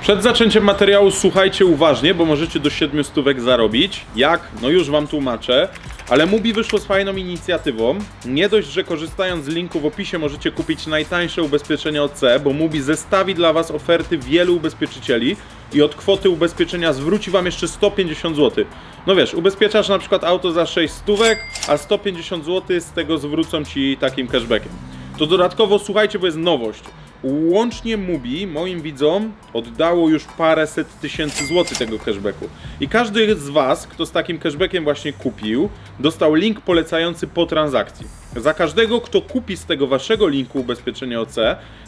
Przed zaczęciem materiału słuchajcie uważnie, bo możecie do 7 stówek zarobić. Jak? No już wam tłumaczę. Ale Mubi wyszło z fajną inicjatywą. Nie dość, że korzystając z linku w opisie możecie kupić najtańsze ubezpieczenie OC, bo Mubi zestawi dla was oferty wielu ubezpieczycieli i od kwoty ubezpieczenia zwróci wam jeszcze 150 zł. No wiesz, ubezpieczasz na przykład auto za 6 stówek, a 150 zł z tego zwrócą ci takim cashbackiem. To dodatkowo słuchajcie, bo jest nowość. Łącznie Mubi moim widzom oddało już paręset tysięcy złotych tego cashbacku. I każdy z Was, kto z takim cashbackiem właśnie kupił, dostał link polecający po transakcji. Za każdego, kto kupi z tego Waszego linku ubezpieczenia OC,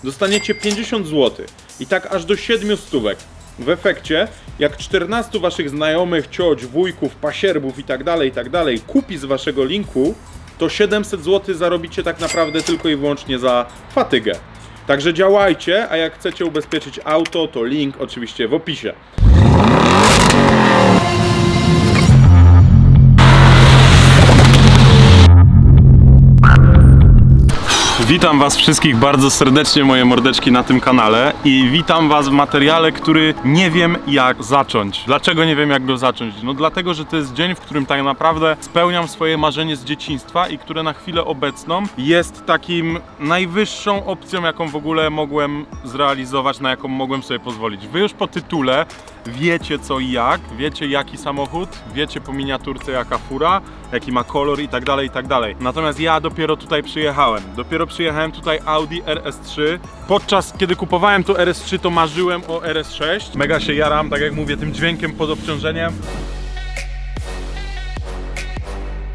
dostaniecie 50 zł. I tak aż do 7 stówek. W efekcie, jak 14 Waszych znajomych, cioć, wujków, pasierbów i tak dalej, tak kupi z Waszego linku, to 700 zł zarobicie tak naprawdę tylko i wyłącznie za fatygę. Także działajcie, a jak chcecie ubezpieczyć auto, to link oczywiście w opisie. Witam Was wszystkich bardzo serdecznie, moje mordeczki na tym kanale i witam Was w materiale, który nie wiem jak zacząć. Dlaczego nie wiem jak go zacząć? No dlatego, że to jest dzień, w którym tak naprawdę spełniam swoje marzenie z dzieciństwa i które na chwilę obecną jest takim najwyższą opcją, jaką w ogóle mogłem zrealizować, na jaką mogłem sobie pozwolić. Wy już po tytule wiecie co i jak, wiecie jaki samochód, wiecie po miniaturce jaka fura, jaki ma kolor i tak dalej, i tak dalej. Natomiast ja dopiero tutaj przyjechałem. Dopiero przyjechałem tutaj Audi RS3. Podczas kiedy kupowałem to RS3, to marzyłem o RS6. Mega się jaram, tak jak mówię, tym dźwiękiem pod obciążeniem.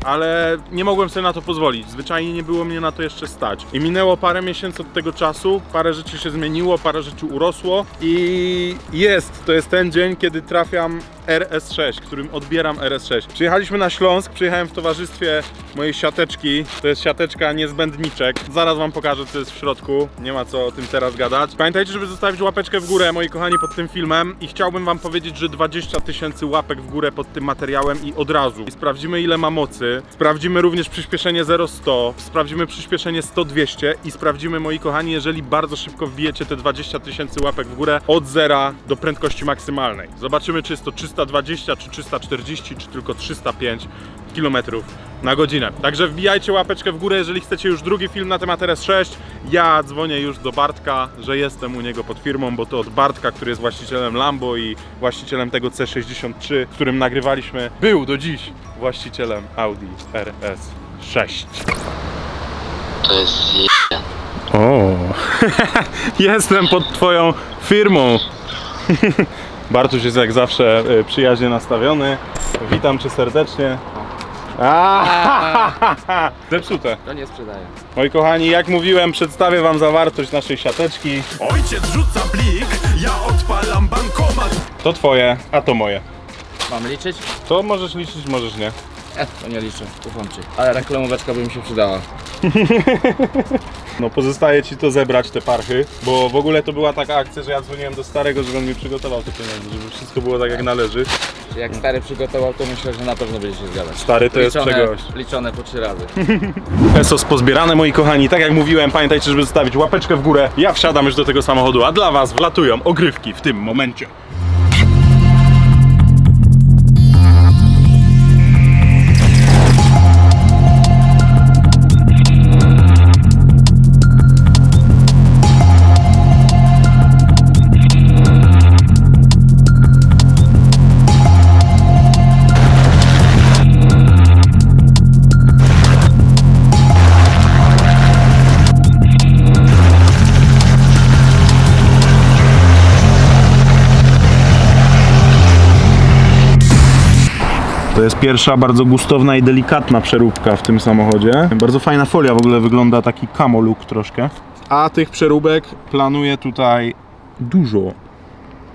Ale nie mogłem sobie na to pozwolić. Zwyczajnie nie było mnie na to jeszcze stać. I minęło parę miesięcy od tego czasu, parę rzeczy się zmieniło, parę rzeczy urosło i jest, to jest ten dzień, kiedy trafiam RS6, którym odbieram RS6. Przyjechaliśmy na Śląsk, przyjechałem w towarzystwie mojej siateczki, to jest siateczka niezbędniczek. Zaraz wam pokażę co jest w środku, nie ma co o tym teraz gadać. Pamiętajcie, żeby zostawić łapeczkę w górę, moi kochani, pod tym filmem i chciałbym wam powiedzieć, że 20 tysięcy łapek w górę pod tym materiałem i od razu. I sprawdzimy ile ma mocy, sprawdzimy również przyspieszenie 0-100, sprawdzimy przyspieszenie 100-200 i sprawdzimy, moi kochani, jeżeli bardzo szybko wbijecie te 20 tysięcy łapek w górę od zera do prędkości maksymalnej. Zobaczymy, czy jest to 320, czy 340, czy tylko 305 km na godzinę. Także wbijajcie łapeczkę w górę, jeżeli chcecie już drugi film na temat RS6. Ja dzwonię już do Bartka, że jestem u niego pod firmą, bo to od Bartka, który jest właścicielem Lambo i właścicielem tego C63, którym nagrywaliśmy, był do dziś właścicielem Audi RS6. To jest je... O, jestem pod twoją firmą. Bartuś jest jak zawsze y, przyjaźnie nastawiony. Witam cię serdecznie. A, Zepsute. To nie sprzedaję. Moi kochani, jak mówiłem, przedstawię wam zawartość naszej siateczki. Ojciec rzuca plik, ja odpalam bankomat. To twoje, a to moje. Mam liczyć? To możesz liczyć, możesz nie. Eh, to nie liczę, ufam ci. Ale reklamóweczka by mi się przydała. No pozostaje ci to zebrać, te parchy, bo w ogóle to była taka akcja, że ja dzwoniłem do starego, żeby on mi przygotował te pieniądze, żeby wszystko było tak jak należy. Jak stary przygotował, to myślę, że na pewno będzie się zgadzać. Stary to jest czegoś. liczone po trzy razy. Esos pozbierane, moi kochani. Tak jak mówiłem, pamiętajcie, żeby zostawić łapeczkę w górę. Ja wsiadam już do tego samochodu, a dla was wlatują ogrywki w tym momencie. Jest pierwsza bardzo gustowna i delikatna przeróbka w tym samochodzie. Bardzo fajna folia, w ogóle wygląda taki camo look troszkę. A tych przeróbek planuję tutaj dużo.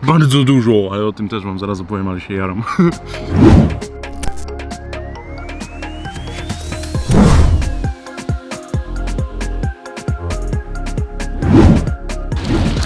Bardzo dużo, ale o tym też wam zaraz opowiem, ale się jaram.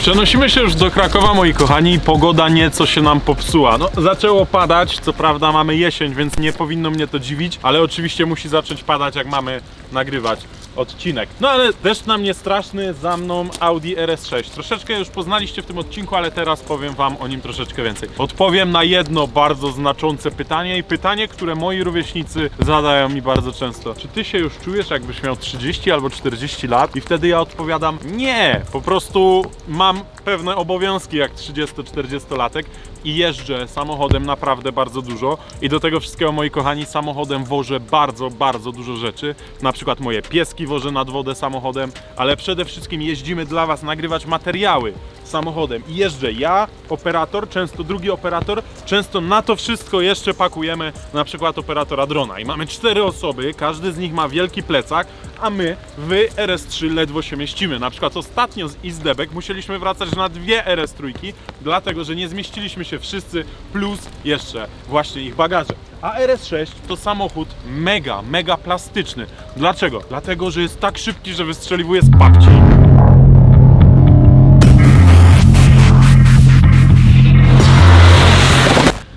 Przenosimy się już do Krakowa, moi kochani. Pogoda nieco się nam popsuła. No, zaczęło padać, co prawda mamy jesień, więc nie powinno mnie to dziwić, ale oczywiście musi zacząć padać, jak mamy nagrywać odcinek. No ale deszcz na mnie straszny, za mną Audi RS6. Troszeczkę już poznaliście w tym odcinku, ale teraz powiem wam o nim troszeczkę więcej. Odpowiem na jedno bardzo znaczące pytanie i pytanie, które moi rówieśnicy zadają mi bardzo często. Czy ty się już czujesz jakbyś miał 30 albo 40 lat? I wtedy ja odpowiadam nie, po prostu mam pewne obowiązki jak 30-40-latek i jeżdżę samochodem naprawdę bardzo dużo. I do tego wszystkiego moi kochani samochodem wożę bardzo, bardzo dużo rzeczy, na przykład moje pieski wożę nad wodę samochodem, ale przede wszystkim jeździmy dla Was nagrywać materiały samochodem i jeżdżę ja, operator, często drugi operator, często na to wszystko jeszcze pakujemy na przykład operatora drona i mamy cztery osoby, każdy z nich ma wielki plecak, a my w RS3 ledwo się mieścimy. Na przykład ostatnio z Izdebek musieliśmy wracać na dwie RS3, dlatego że nie zmieściliśmy się wszyscy, plus jeszcze właśnie ich bagaże. A RS6 to samochód mega, mega plastyczny. Dlaczego? Dlatego, że jest tak szybki, że wystrzeliwuje z babci.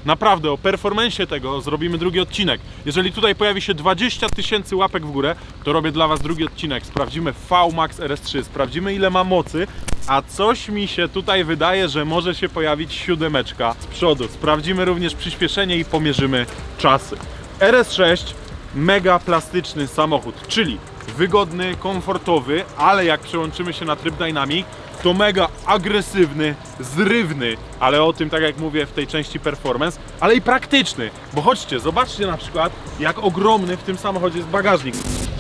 Naprawdę, o performensie tego zrobimy drugi odcinek. Jeżeli tutaj pojawi się 20 tysięcy łapek w górę, to robię dla Was drugi odcinek. Sprawdzimy VMAX RS3, sprawdzimy ile ma mocy, a coś mi się tutaj wydaje, że może się pojawić siódemeczka z przodu. Sprawdzimy również przyspieszenie i pomierzymy czasy. RS6 mega plastyczny samochód, czyli wygodny, komfortowy, ale jak przełączymy się na tryb Dynamic, to mega agresywny, zrywny, ale o tym, tak jak mówię, w tej części performance, ale i praktyczny, bo chodźcie, zobaczcie na przykład, jak ogromny w tym samochodzie jest bagażnik.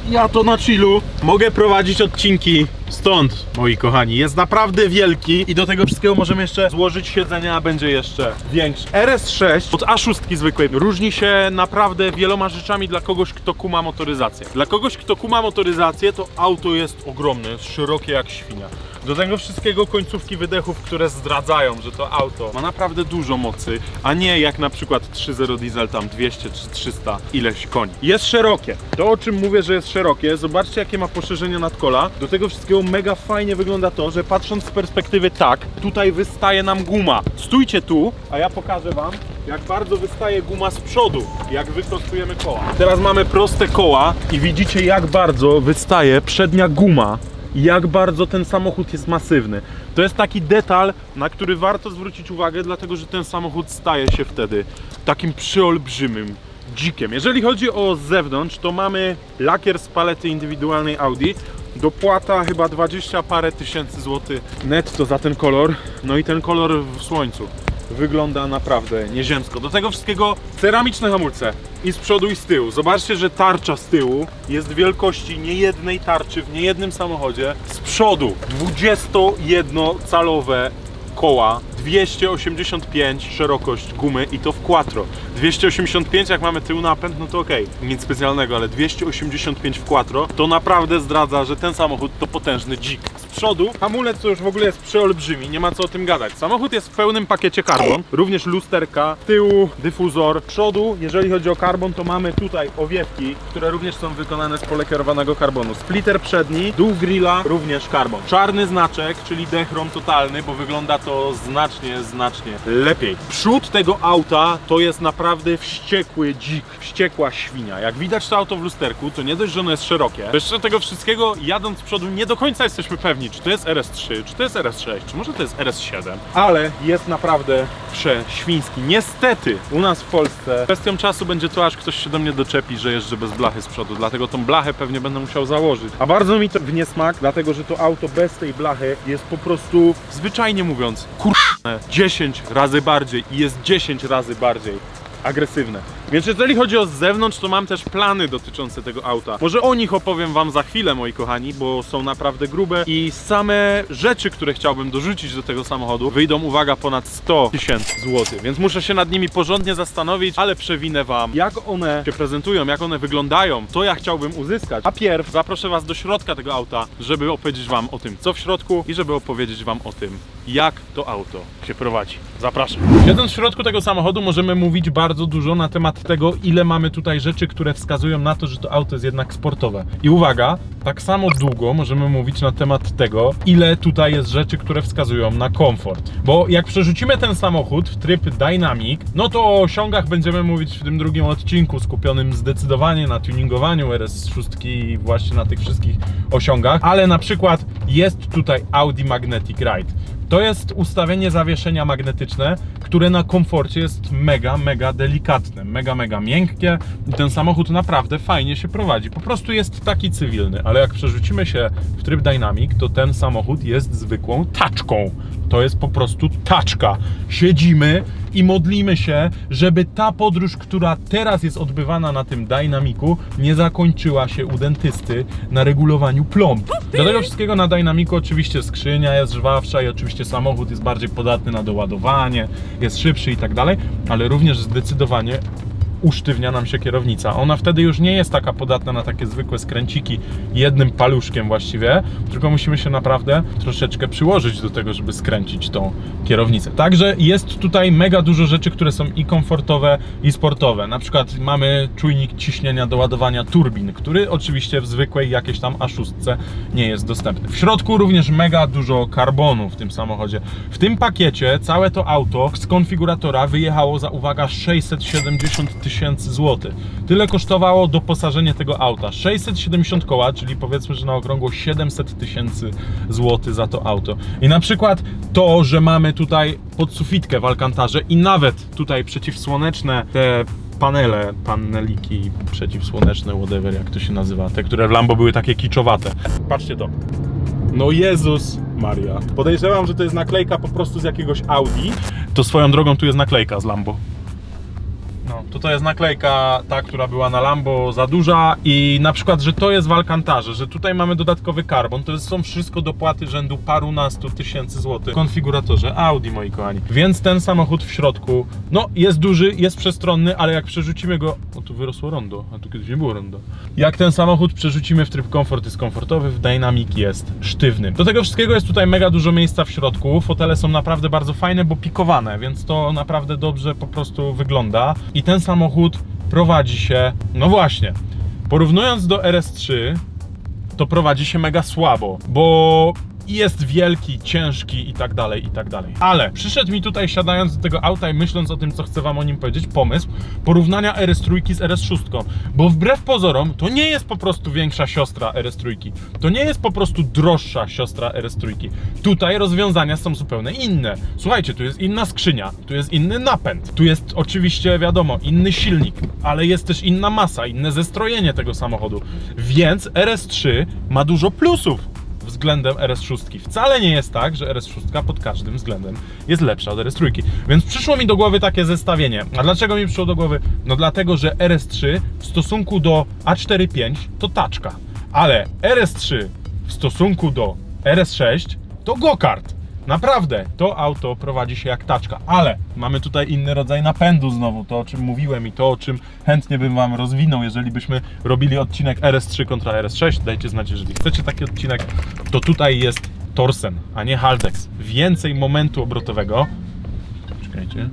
Ja to na chillu mogę prowadzić odcinki stąd, moi kochani. Jest naprawdę wielki i do tego wszystkiego możemy jeszcze złożyć siedzenia, a będzie jeszcze większy. RS6 od A6 zwykłej różni się naprawdę wieloma rzeczami dla kogoś, kto kuma motoryzację. Dla kogoś, kto kuma motoryzację, to auto jest ogromne, jest szerokie jak świnia. Do tego wszystkiego końcówki wydechów, które zdradzają, że to auto ma naprawdę dużo mocy, a nie jak na przykład 3.0 diesel tam 200 czy 300 ileś koni. Jest szerokie. To o czym mówię, że jest szerokie, zobaczcie jakie ma poszerzenie nadkola. Do tego wszystkiego mega fajnie wygląda to, że patrząc z perspektywy tak, tutaj wystaje nam guma. Stójcie tu, a ja pokażę wam jak bardzo wystaje guma z przodu, jak wyprostujemy koła. Teraz mamy proste koła i widzicie jak bardzo wystaje przednia guma jak bardzo ten samochód jest masywny. To jest taki detal, na który warto zwrócić uwagę, dlatego że ten samochód staje się wtedy takim przeolbrzymym dzikiem. Jeżeli chodzi o zewnątrz, to mamy lakier z palety indywidualnej Audi. Dopłata chyba 20 parę tysięcy złotych netto za ten kolor. No i ten kolor w słońcu wygląda naprawdę nieziemsko. Do tego wszystkiego ceramiczne hamulce i z przodu i z tyłu. Zobaczcie, że tarcza z tyłu jest wielkości niejednej tarczy w niejednym samochodzie. Z przodu 21-calowe koła, 285 szerokość gumy i to w quattro. 285 jak mamy tył napęd, no to okej, nic specjalnego, ale 285 w quattro to naprawdę zdradza, że ten samochód to potężny dzik. Z przodu hamulec to już w ogóle jest przeolbrzymi, nie ma co o tym gadać. Samochód jest w pełnym pakiecie carbon, również lusterka, tyłu dyfuzor. Przodu, jeżeli chodzi o carbon, to mamy tutaj owiewki, które również są wykonane z polekierowanego karbonu. Splitter przedni, dół grilla, również carbon. Czarny znaczek, czyli dechrom totalny, bo wygląda to znacznie, znacznie lepiej. Przód tego auta to jest naprawdę wściekły dzik, wściekła świnia. Jak widać to auto w lusterku, to nie dość, że ono jest szerokie. to Jeszcze tego wszystkiego, jadąc z przodu, nie do końca jesteśmy pewni, czy to jest RS3, czy to jest RS6, czy może to jest RS7. Ale jest naprawdę przeświński. Niestety, u nas w Polsce kwestią czasu będzie to, aż ktoś się do mnie doczepi, że jeżdżę bez blachy z przodu. Dlatego tą blachę pewnie będę musiał założyć. A bardzo mi to w niesmak, dlatego że to auto bez tej blachy jest po prostu, zwyczajnie mówiąc, kur... 10 razy bardziej i jest 10 razy bardziej agresywne. Więc jeżeli chodzi o z zewnątrz, to mam też plany dotyczące tego auta. Może o nich opowiem wam za chwilę, moi kochani, bo są naprawdę grube i same rzeczy, które chciałbym dorzucić do tego samochodu, wyjdą, uwaga, ponad 100 tysięcy złotych. Więc muszę się nad nimi porządnie zastanowić, ale przewinę wam, jak one się prezentują, jak one wyglądają, co ja chciałbym uzyskać. A pierw zaproszę was do środka tego auta, żeby opowiedzieć wam o tym, co w środku i żeby opowiedzieć wam o tym, jak to auto się prowadzi. Zapraszam. Siedząc w środku tego samochodu możemy mówić bardzo dużo na temat tego, ile mamy tutaj rzeczy, które wskazują na to, że to auto jest jednak sportowe. I uwaga, tak samo długo możemy mówić na temat tego, ile tutaj jest rzeczy, które wskazują na komfort. Bo jak przerzucimy ten samochód w tryb Dynamic, no to o osiągach będziemy mówić w tym drugim odcinku, skupionym zdecydowanie na tuningowaniu RS6 i właśnie na tych wszystkich osiągach. Ale na przykład jest tutaj Audi Magnetic Ride. To jest ustawienie zawieszenia magnetyczne, które na komforcie jest mega, mega delikatne, mega, mega miękkie i ten samochód naprawdę fajnie się prowadzi. Po prostu jest taki cywilny, ale jak przerzucimy się w tryb Dynamic, to ten samochód jest zwykłą taczką. To jest po prostu taczka. Siedzimy i modlimy się, żeby ta podróż, która teraz jest odbywana na tym Dynamiku, nie zakończyła się u dentysty na regulowaniu plomb. Do tego wszystkiego na Dynamiku oczywiście skrzynia jest żwawsza i oczywiście samochód jest bardziej podatny na doładowanie, jest szybszy i tak dalej, ale również zdecydowanie usztywnia nam się kierownica. Ona wtedy już nie jest taka podatna na takie zwykłe skręciki jednym paluszkiem właściwie, tylko musimy się naprawdę troszeczkę przyłożyć do tego, żeby skręcić tą kierownicę. Także jest tutaj mega dużo rzeczy, które są i komfortowe, i sportowe. Na przykład mamy czujnik ciśnienia do ładowania turbin, który oczywiście w zwykłej jakiejś tam A6 nie jest dostępny. W środku również mega dużo karbonu w tym samochodzie. W tym pakiecie całe to auto z konfiguratora wyjechało za uwaga 670 tysięcy złotych. Tyle kosztowało doposażenie tego auta. 670 koła, czyli powiedzmy, że na okrągło 700 tysięcy złotych za to auto. I na przykład to, że mamy tutaj podsufitkę w Alcantarze i nawet tutaj przeciwsłoneczne te panele, paneliki przeciwsłoneczne, whatever jak to się nazywa, te, które w Lambo były takie kiczowate. Patrzcie to. No Jezus Maria. Podejrzewam, że to jest naklejka po prostu z jakiegoś Audi. To swoją drogą tu jest naklejka z Lambo. To to jest naklejka ta, która była na Lambo za duża i na przykład, że to jest w Alcantarze, że tutaj mamy dodatkowy karbon, to są wszystko dopłaty rzędu parunastu tysięcy złotych w konfiguratorze Audi, moi kochani. Więc ten samochód w środku, no jest duży, jest przestronny, ale jak przerzucimy go, o tu wyrosło rondo, a tu kiedyś nie było rondo. Jak ten samochód przerzucimy w tryb komfort jest komfortowy, w Dynamic jest sztywny. Do tego wszystkiego jest tutaj mega dużo miejsca w środku, fotele są naprawdę bardzo fajne, bo pikowane, więc to naprawdę dobrze po prostu wygląda. I ten samochód prowadzi się, no właśnie, porównując do RS3, to prowadzi się mega słabo, bo jest wielki, ciężki i tak dalej, i tak dalej. Ale przyszedł mi tutaj siadając do tego auta i myśląc o tym, co chcę wam o nim powiedzieć, pomysł porównania RS3 z RS6, bo wbrew pozorom to nie jest po prostu większa siostra RS3, to nie jest po prostu droższa siostra RS3. Tutaj rozwiązania są zupełnie inne. Słuchajcie, tu jest inna skrzynia, tu jest inny napęd, tu jest oczywiście, wiadomo, inny silnik, ale jest też inna masa, inne zestrojenie tego samochodu, więc RS3 ma dużo plusów względem RS6. Wcale nie jest tak, że RS6 pod każdym względem jest lepsza od RS3. Więc przyszło mi do głowy takie zestawienie. A dlaczego mi przyszło do głowy? No dlatego, że RS3 w stosunku do A45 to taczka, ale RS3 w stosunku do RS6 to go-kart. Naprawdę, to auto prowadzi się jak taczka, ale mamy tutaj inny rodzaj napędu znowu, to o czym mówiłem i to o czym chętnie bym Wam rozwinął, jeżeli byśmy robili odcinek RS3 kontra RS6, dajcie znać, jeżeli chcecie taki odcinek, to tutaj jest Torsen, a nie Haldex. Więcej momentu obrotowego, czekajcie,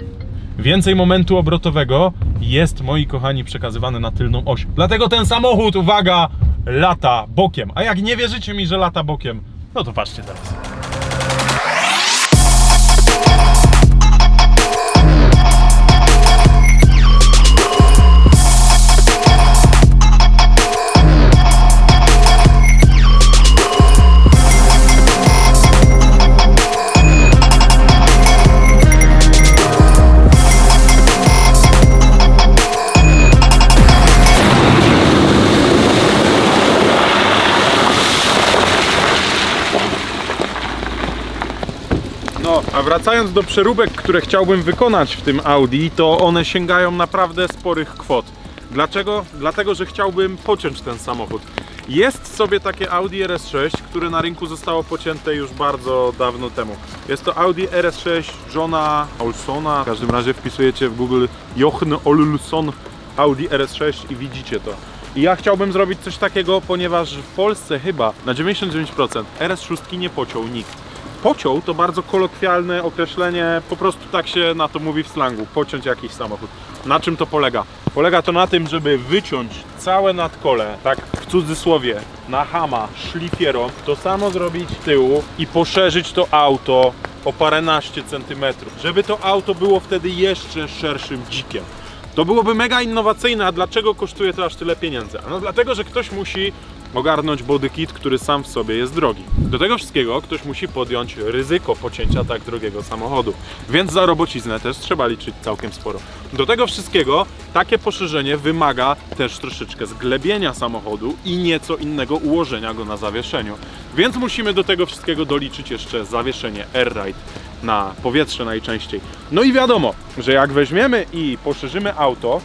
Więcej momentu obrotowego jest, moi kochani, przekazywane na tylną oś. Dlatego ten samochód, uwaga, lata bokiem. A jak nie wierzycie mi, że lata bokiem, no to patrzcie teraz. No, a wracając do przeróbek, które chciałbym wykonać w tym Audi, to one sięgają naprawdę sporych kwot. Dlaczego? Dlatego, że chciałbym pociąć ten samochód. Jest sobie takie Audi RS6, które na rynku zostało pocięte już bardzo dawno temu. Jest to Audi RS6 Johna Olsona. W każdym razie wpisujecie w Google Jochen Olson Audi RS6 i widzicie to. I ja chciałbym zrobić coś takiego, ponieważ w Polsce chyba na 99% RS6 nie pociął nikt. Pociął to bardzo kolokwialne określenie, po prostu tak się na to mówi w slangu, pociąć jakiś samochód. Na czym to polega? Polega to na tym, żeby wyciąć całe nadkole, tak w cudzysłowie, na hama, szlifierą, to samo zrobić tyłu i poszerzyć to auto o paręnaście centymetrów, żeby to auto było wtedy jeszcze szerszym dzikiem. To byłoby mega innowacyjne, a dlaczego kosztuje to aż tyle pieniędzy? No dlatego, że ktoś musi ogarnąć body kit, który sam w sobie jest drogi. Do tego wszystkiego ktoś musi podjąć ryzyko pocięcia tak drogiego samochodu, więc za robociznę też trzeba liczyć całkiem sporo. Do tego wszystkiego takie poszerzenie wymaga też troszeczkę zglebienia samochodu i nieco innego ułożenia go na zawieszeniu. Więc musimy do tego wszystkiego doliczyć jeszcze zawieszenie Air-Ride na powietrze najczęściej. No i wiadomo, że jak weźmiemy i poszerzymy auto,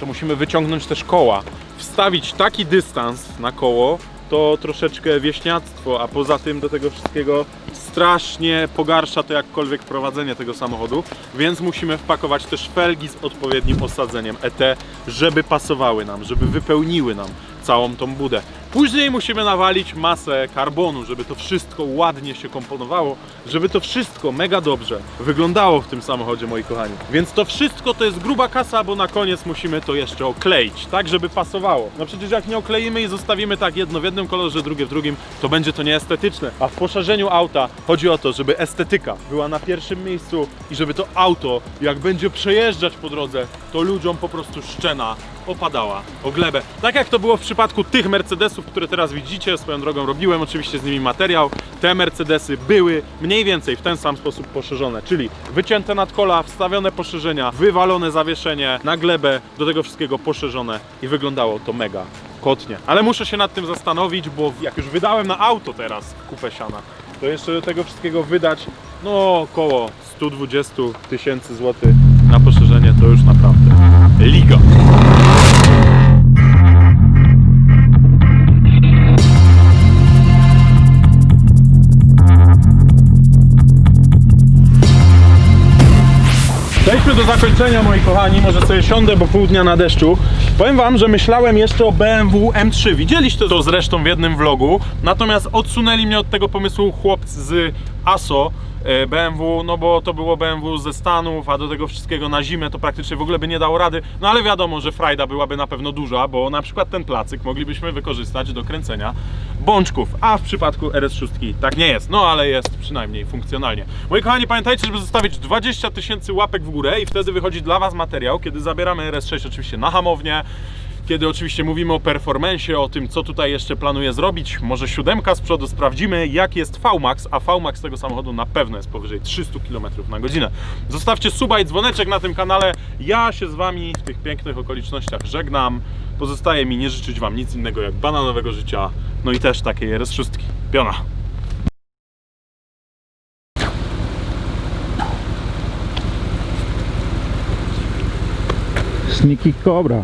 to musimy wyciągnąć też koła. Wstawić taki dystans na koło to troszeczkę wieśniactwo, a poza tym do tego wszystkiego strasznie pogarsza to jakkolwiek prowadzenie tego samochodu, więc musimy wpakować też felgi z odpowiednim osadzeniem ET, żeby pasowały nam, żeby wypełniły nam całą tą budę. Później musimy nawalić masę karbonu, żeby to wszystko ładnie się komponowało, żeby to wszystko mega dobrze wyglądało w tym samochodzie, moi kochani. Więc to wszystko to jest gruba kasa, bo na koniec musimy to jeszcze okleić, tak żeby pasowało. No przecież jak nie okleimy i zostawimy tak jedno w jednym kolorze, drugie w drugim, to będzie to nieestetyczne. A w poszerzeniu auta chodzi o to, żeby estetyka była na pierwszym miejscu i żeby to auto, jak będzie przejeżdżać po drodze, to ludziom po prostu szczena opadała o glebę. Tak jak to było w przypadku tych Mercedesów, które teraz widzicie, swoją drogą robiłem oczywiście z nimi materiał. Te Mercedesy były mniej więcej w ten sam sposób poszerzone, czyli wycięte nadkola, wstawione poszerzenia, wywalone zawieszenie na glebę, do tego wszystkiego poszerzone i wyglądało to mega kotnie. Ale muszę się nad tym zastanowić, bo jak już wydałem na auto teraz kupę siana, to jeszcze do tego wszystkiego wydać no około 120 tysięcy złotych na poszerzenie Do zakończenia, moi kochani. Może sobie siądę, bo pół dnia na deszczu. Powiem wam, że myślałem jeszcze o BMW M3. Widzieliście to zresztą w jednym vlogu. Natomiast odsunęli mnie od tego pomysłu chłopcy z ASO. E, BMW, no bo to było BMW ze Stanów, a do tego wszystkiego na zimę to praktycznie w ogóle by nie dało rady. No ale wiadomo, że frajda byłaby na pewno duża, bo na przykład ten placyk moglibyśmy wykorzystać do kręcenia bączków, a w przypadku RS6 tak nie jest. No ale jest przynajmniej funkcjonalnie. Moi kochani, pamiętajcie, żeby zostawić 20 tysięcy łapek w górę i wtedy wychodzi dla Was materiał, kiedy zabieramy RS6 oczywiście na hamownię, kiedy oczywiście mówimy o performance, o tym, co tutaj jeszcze planuję zrobić. Może siódemka z przodu, sprawdzimy, jak jest VMAX, a VMAX tego samochodu na pewno jest powyżej 300 km na godzinę. Zostawcie suba i dzwoneczek na tym kanale. Ja się z Wami w tych pięknych okolicznościach żegnam. Pozostaje mi nie życzyć Wam nic innego jak bananowego życia, no i też takiej RS6. Piona. Sneaky Cobra.